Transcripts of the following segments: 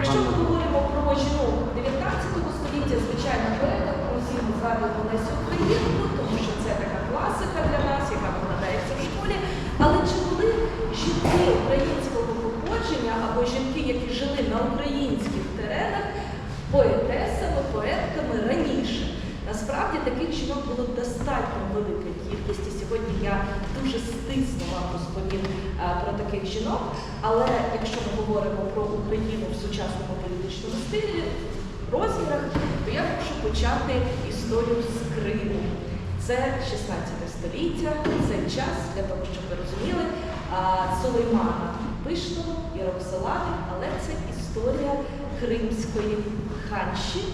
Якщо ми говоримо про жінок 19 століття, звичайно, поета про всі ми згадуємо Лесю Українку, тому що це така класика для нас, яка викладається в школі. Але чи були жінки українського походження або жінки, які жили на українських теренах, поетесами, поетками раніше? Насправді таких жінок було достатньо велика кількість, і сьогодні я дуже стисно вам розповім е, про таких жінок. Але якщо ми говоримо про Україну в сучасному політичному стилі, розмірах, то я хочу почати історію з Криму. Це 16 століття, це час для того, щоб ви розуміли Сулеймана Пишного і Роксолани, але це історія Кримської ханші.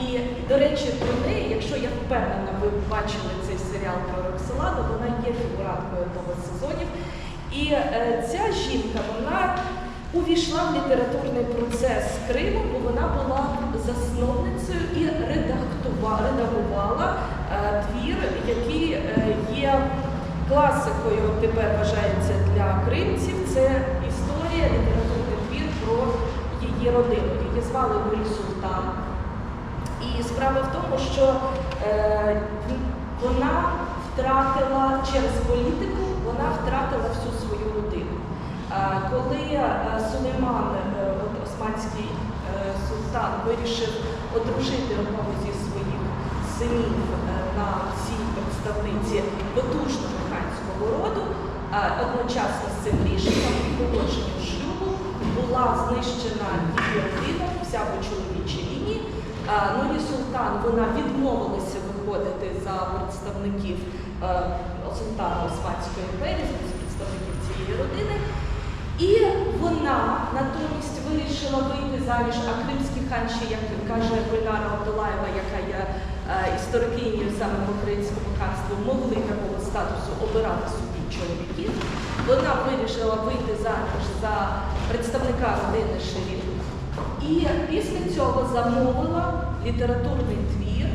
І, до речі, про неї, якщо я впевнена, ви бачили цей серіал про Роксолану, вона є фігуранткою одного з сезонів. І е, ця жінка, вона увійшла в літературний процес Криму, бо вона була засновницею і редагувала е, твір, який е, є класикою тепер вважається для кримців. Це історія, про її родину. Її звали Нурі Султан. І справа в тому, що е, вона втратила через політику, вона втратила всю свою родину. Е, коли Сулейман, е, османський е, султан, вирішив одружити одного зі своїх синів е, на цій представниці потужного ханського роду, е, одночасно з цим рішенням і погодженням шлюбу була знищена її родина, вся по чоловічій лінії. А, Нурі Султан вона відмовилася виходити за представників е, султана Османської імперії, за представників цієї родини. І вона натомість вирішила вийти заміж, а кримські ханші, як каже Гульнара Абдулаєва, яка є е, історикинею саме в українському ханству, могли такого статусу обирати чоловіків. Вона вирішила вийти заміж за представника родини Шеріф. І після цього замовила літературний твір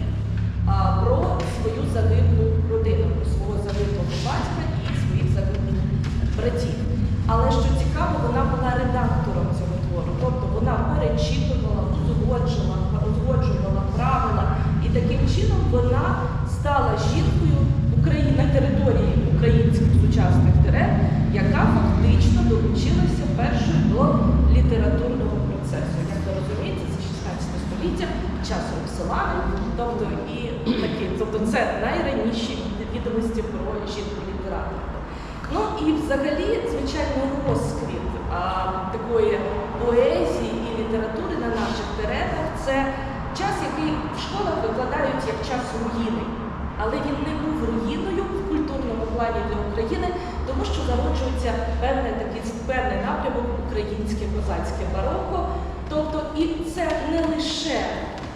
а, про свою загиблу родину, про свого загиблого батька і своїх загиблих братів. Але що цікаво, вона була редактором цього твору, тобто вона перечитувала, узгоджувала, узгоджувала правила, і таким чином вона стала жінкою України на території українських сучасних терен, яка фактично долучилася першою до літературного процесу. Як ви розумієте, це 16 століття, час тобто і такі, тобто це найраніші відомості про жінку літературку. Ну і взагалі, звичайно, розквіт а, такої поезії і літератури на наших теренах це час, який в школах викладають як час руїни. Але він не був руїною в культурному плані для України, тому що зароджується певний такий певний напрямок українське козацьке бароко. Тобто, і це не лише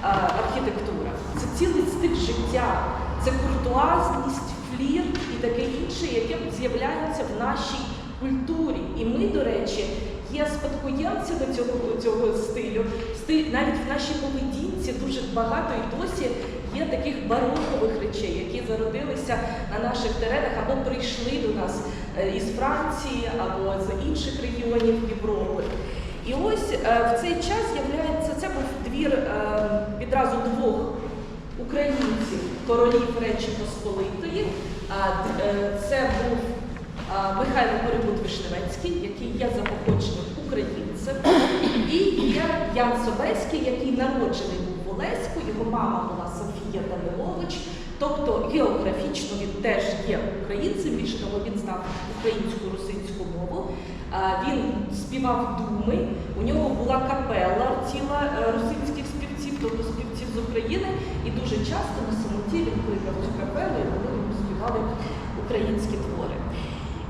архітектура, це цілий стиль життя, це куртуазність, флір і таке інше, яке з'являється в нашій культурі. І ми, до речі, є спадкоємцями цього, цього стилю. Стиль навіть в нашій поведінці дуже багато і досі є таких барокових речей, які зародилися на наших теренах або прийшли до нас е, із Франції або з інших регіонів Європи. І ось е, в цей час з'являється це був двір е, відразу двох українців, королів Речі Посполитої. Е, Це був Михайло Перебут Вишневецький, який є за походженням українцем, і є Ян Собеський, який народжений був в Олеську, його мама була Софія Данилович. Тобто географічно він теж є українцем, більше того, він знав українську Він співав думи, у нього була капела ціла е, русинських співців, тобто співців з України, і дуже часто на самоті він кликав цю капелу, і вони йому співали українські твори.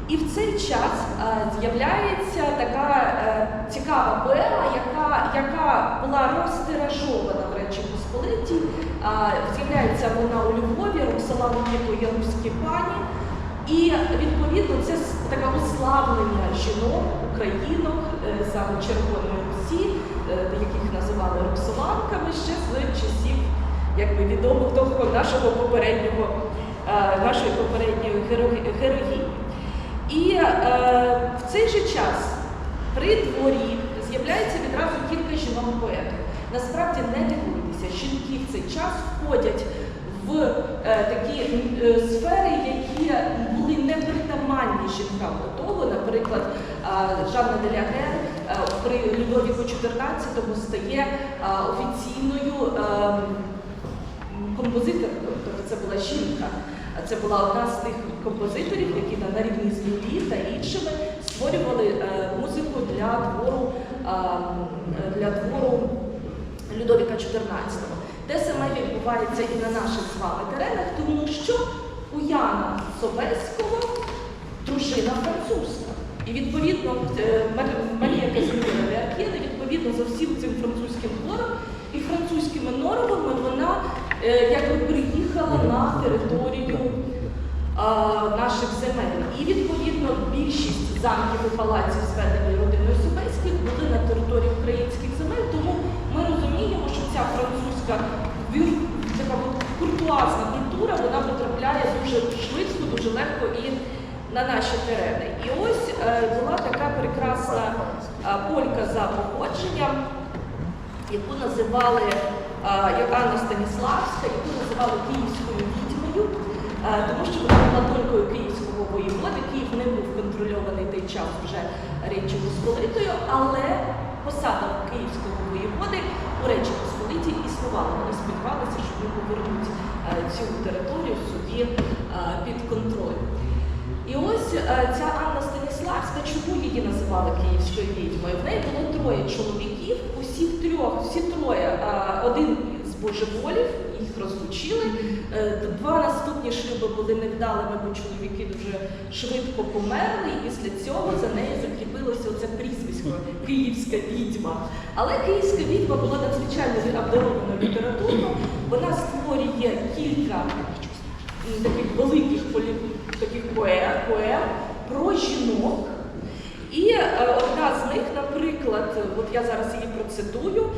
І в цей час е, з'являється така е, цікава поема, яка, яка була розтиражована в Речі Посполитій. Е, з'являється вона у Львові, Роксолана Віко є руські пані. І відповідно це таке уславлення жінок, українок е, саме Червоної Русі, е, яких називали Роксоланками ще з часів якби відомого того нашого попереднього, е, нашої попередньої героїні. І е, в цей же час при дворі з'являється відразу кілька жіночого поету. Насправді не дивуйтеся, жінки в цей час входять в е, такі е, сфери, які були непритаманні жінкам до того. Наприклад, Жанна Делягер е, при Людовіку XIV стає е, офіційною композиторкою, тобто це була жінка. Це була одна з тих композиторів, які на рівні з Лілі та іншими створювали музику для твору, для твору Людовіка XIV. Те саме відбувається і на наших з вами теренах, тому що у Яна Собеського дружина французька. І відповідно е, Марія Казіміра Леаркіна, відповідно за всім цим французьким твором і французькими нормами вона е, якби приїхала на територію наших земель. І відповідно більшість замків і палаців, зведеної родиною Собеських, були на території українських земель, тому ми розуміємо, що ця французька така куртуазна культура вона потрапляє дуже швидко, дуже легко і на наші терени. І ось е, була така прекрасна е, полька за походженням, яку називали е, як Анна Станіславська, яку називали Київською відьмою, тому що вона була донькою київського воєводи. Київ не був контрольований той час вже Речі Посполитою, але посада київського воєводи у Речі Існувала. Вони сподівалися, що вони повернуть е, цю територію собі е, під контроль. І ось е, ця Анна Станіславська, чому її називали київською відьмою? В неї було троє чоловіків, усі трьох, всі троє, один з божеволів, їх розлучили. Е, Два наступні шлюби були невдалими, бо чоловіки дуже швидко померли, і після цього за нею закріпилося оце прізвисько Київська відьма. Але київська відьма була надзвичайно обдарована літературно. Вона створює кілька таких великих таких поем, поем про жінок. І е, одна з них, наприклад, от я зараз її процитую,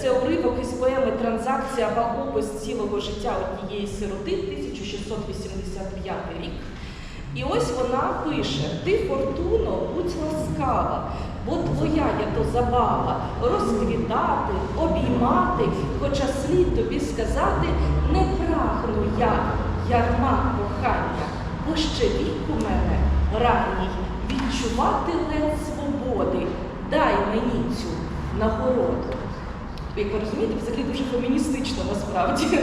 це уривок із поеми Транзакція або опис цілого життя однієї сироти 1685 рік. І ось вона пише: Ти, Фортуно, будь ласкава, бо твоя я то забава розквітати, обіймати, хоча слід тобі сказати, не прагну я ярма кохання, бо ще вік у мене ранній відчувати лед свободи. Дай мені цю нагороду. Як ви розумієте, взагалі дуже феміністично насправді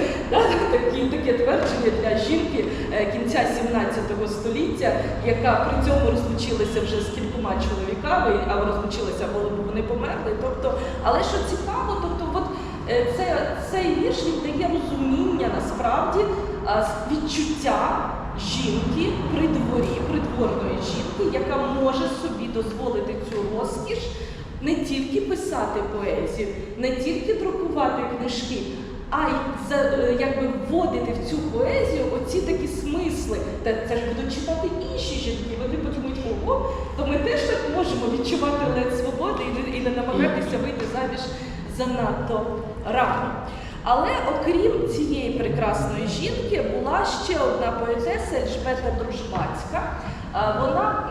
такі, таке твердження для жінки е, кінця 17 століття, яка при цьому розлучилася вже з кількома чоловіками, а розлучилася, бо вони померли. Тобто, але що цікаво, тобто, от е, це, цей вірш він дає розуміння насправді відчуття жінки при дворі, придворної жінки, яка може собі дозволити цю розкіш не тільки писати поезію, не тільки друкувати книжки, а й за, е, якби вводити в цю поезію оці такі смисли. Та це ж будуть читати інші жінки. Вони подумають, ого, то ми теж так можемо відчувати лед свободи і не, і не намагатися вийти заміж занадто рано. Але окрім цієї прекрасної жінки, була ще одна поетеса Ельжбета Дружбацька. Вона,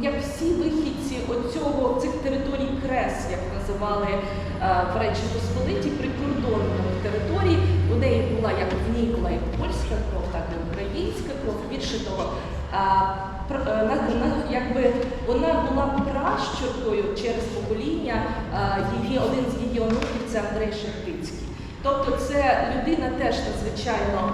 як всі вихідці оцього цих територій крес, як називали в Речі Посполиті, прикордонних територій, у неї була як в ній була і польська кров, так і українська кров. Більше того, е, якби вона була пращуркою через покоління. Її один з її онуків це Андрей Шептицький. Тобто це людина теж надзвичайно,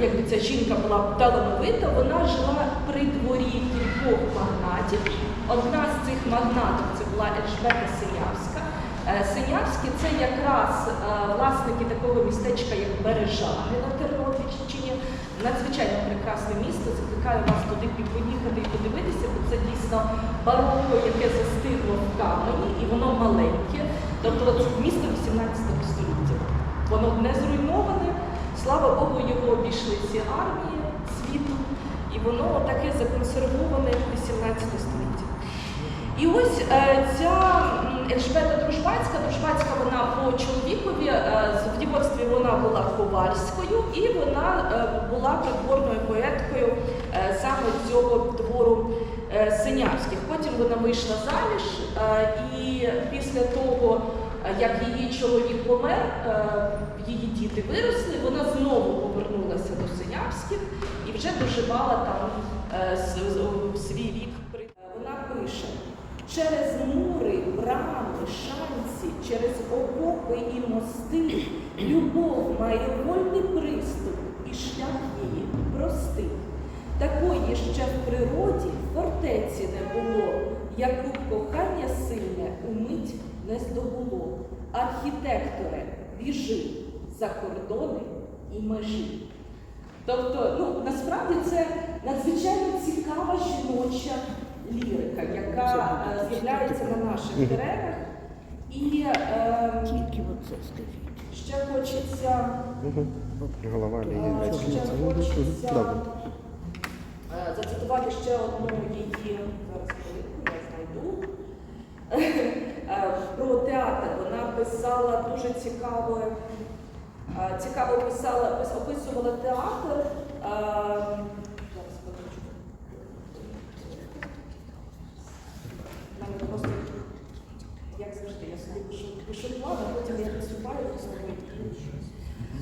якби ця жінка була талановита, вона жила при дворі кількох магнатів. Одна з цих магнатів це була Ельжбета Синявська. Е, Синявські це якраз е, власники такого містечка, як Бережани на Тернопільщині. Надзвичайно прекрасне місто. Закликаю вас туди поїхати і подивитися, бо це дійсно бароко, яке застигло в камені, і воно маленьке. Тобто от місто 18 століття. Воно не зруйноване. Слава Богу, його обійшли всі армії світу, і воно таке законсервоване в 18 століття. І ось е, ця Ельжбета Дружбацька, Дружбацька вона по чоловікові, е, в дівоцтві вона була ковальською і вона е, була придворною поеткою саме цього двору Синявських. Потім вона вийшла заміж, і після того як її чоловік помер, її діти виросли, вона знову повернулася до Синявських і вже доживала там е, свій вік. Вона пише. Через мури, брами, шанці, через окопи і мости любов має вольний приступ і шлях її простий. Такої ще в природі фортеці не було, яку кохання сильне умить не здобуло. Архітекторе, біжи за кордони і межі. Тобто, ну насправді це надзвичайно цікава жіноча лірика, яка е, з'являється на наших теренах. І е, ще хочеться, Голова е, ще хочеться е, зацитувати ще одну її зараз я знайду. Про театр. Вона писала дуже цікаво, е, цікаво писала, пис- описувала театр. е, Зараз хвилиночку. В мене просто, як завжди, я собі пишу, пишу план, а потім я виступаю просто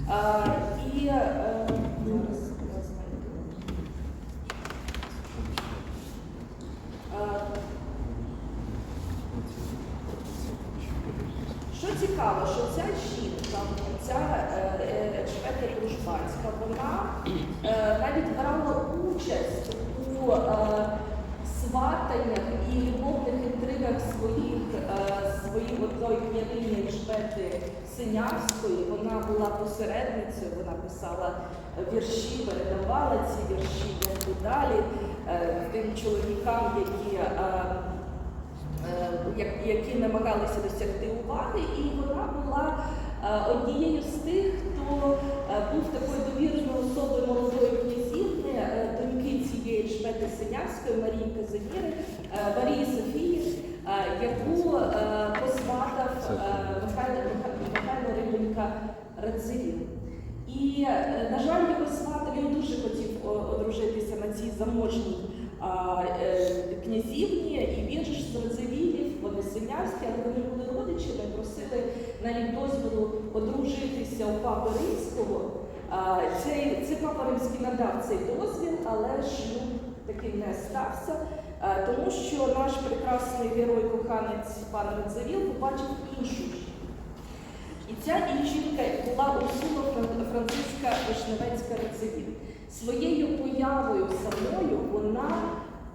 а, І е, зараз я знайду. А, Що цікаво, що ця жінка, ця е, е, шведка дружбанська, вона е, навіть брала участь у е, сватаннях і любовних інтригах своїх, е, своїх отої княгині Шпети Синявської. Вона була посередницею, вона писала вірші, передавала ці вірші якби далі е, тим чоловікам, які. е, які намагалися досягти уваги, і вона була однією з тих, хто був такою довіреною особою молодої Синявської, Марії Казиміри, е, Марії Софії, е, яку е, посватав Михайло, Миха- Михайло І, на жаль, його свата він дуже хотів одружитися на цій заможній князівні, і він же ж з Радзивілів, вони синявські, але вони були родичами, просили навіть дозволу одружитися у папи Римського. Цей, цей папа Римський надав цей дозвіл, але шлюб таки не стався, тому що наш прекрасний герой, коханець пан Радзивіл, побачив іншу жінку. І ця жінка була Урсула Фран- Франциска Вишневецька Рецевіт. Своєю появою самою вона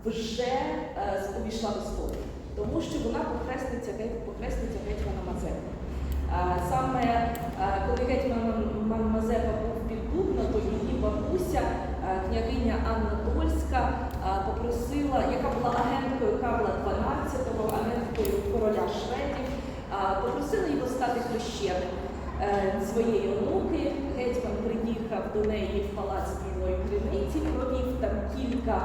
вже е, увійшла в історію, тому що вона геть- похресниця гетьмана Мазепи. Е, Саме е, коли гетьман Ман- Мазепа був під Дубно, то її бабуся, е, княгиня Анна Дольська, е, попросила, яка була агенткою Карла XII, агенткою короля Шведів, попросила його стати хрещеним е, своєї онуки. Гетьман приїхав до неї в палац Білої Криниці, провів там кілька,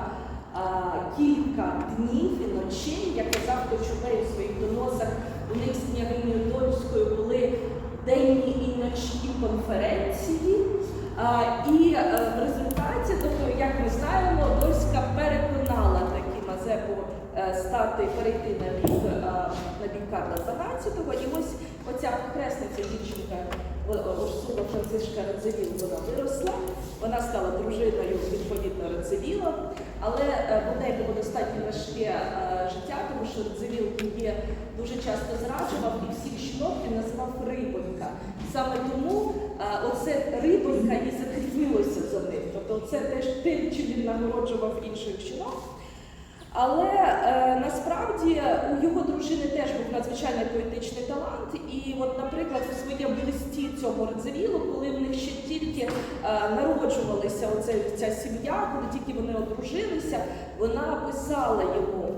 кілька днів і ночей. Я казав, чоловік у своїх доносах. У них з княгинею Дольською були денні і ночні конференції. І е, в результаті, тобто, як ми знаємо, Дольська переконала таки Мазепу е, стати перейти на бік, е, на бік Карла XII. І ось оця хресниця дівчинка Урсула Францишка Радзивіл, вона виросла, вона стала дружиною відповідно Радзивіла, але е, в неї було достатньо важке життя, тому що Радзивіл її дуже часто зраджував і всіх жінок він називав рибонька. Саме тому оце рибонька і закріпилося за ним. Тобто це теж тим, чим він нагороджував інших жінок. Але е, насправді у його дружини теж був надзвичайний поетичний талант. І, от, наприклад, у своєму листі цього Радзивілу, коли е, народжувалися оце, ця сім'я, коли тільки вони одружилися, вона писала йому.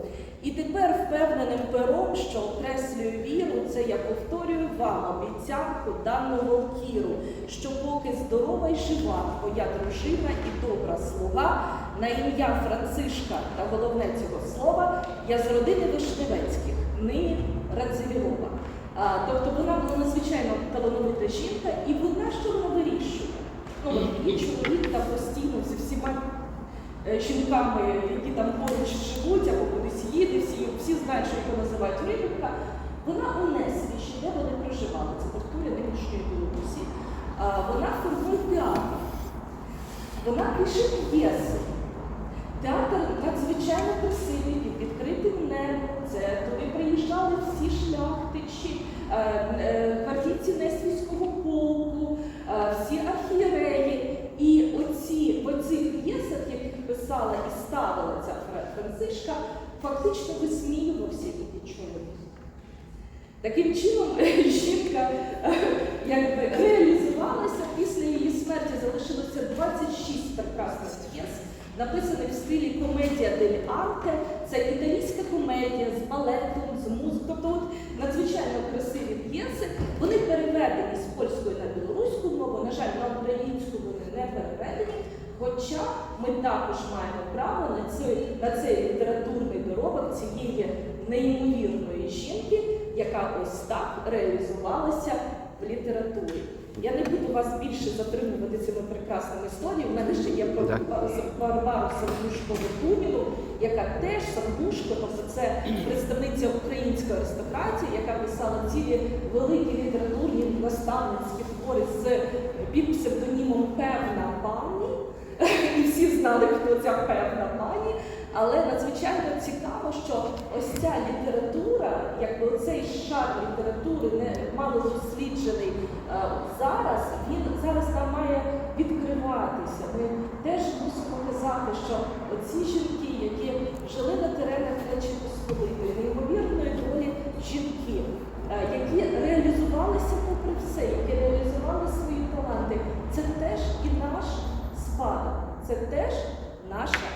І тепер впевненим пером, що окреслюю віру, це я повторюю вам обіцянку даного кіру, що поки здорова й жива твоя дружина і добра слуга, на ім'я Францишка та головне цього слова, я з родини Вишневецьких, нині Радзивілова. А, тобто вона була надзвичайно талановита жінка, і вона що вона вирішує? і чоловік там постійно зі всіма е, жінками, які там поруч живуть або кудись їде, всі всі знають, що його називають рибка. Вона у Несві, ще де вони проживали, це територія нинішньої Білорусі. Вона формує театр. Вона пише п'єси. Театр надзвичайно красивий, під відкритим небом. Це туди приїжджали всі шляхтичі, е, е, гвардійці Несвійського полку, е, всі архієреї. І оці в оцих п'єсах, яких писала і ставила ця Фра- Францишка, фактично висміювався її чоловік. Таким чином жінка е, якби реалізувалася після її смерті. Залишилося 26 прекрасних п'єс, написаних в стилі комедія дель арте. Це італійська комедія з балетом, з музикою. Тобто от надзвичайно красиві п'єси. Вони переведені з польської на білоруську мову. На жаль, на українську вони не переведені. Хоча ми також маємо право на цей, на цей літературний доробок цієї неймовірної жінки, яка ось так реалізувалася в літературі. Я не буду вас більше затримувати цими прекрасними історіями. У мене ще є. Барбару Сарбушкову Туміну, яка теж Сарбушко, тобто це представниця української аристократії, яка писала цілі великі літературні наставницькі твори з під псевдонімом Певна пані. І всі знали, хто ця певна пані. Але надзвичайно цікаво, що ось ця література, якби цей шар літератури не мало досліджений е, зараз, він зараз там має відкриватися. Ми теж мусимо казати, що оці жінки, які жили на теренах Речі Посполитої, неймовірної долі жінки, е, які реалізувалися попри все, які реалізували свої таланти, це теж і наш спадок, це теж наша.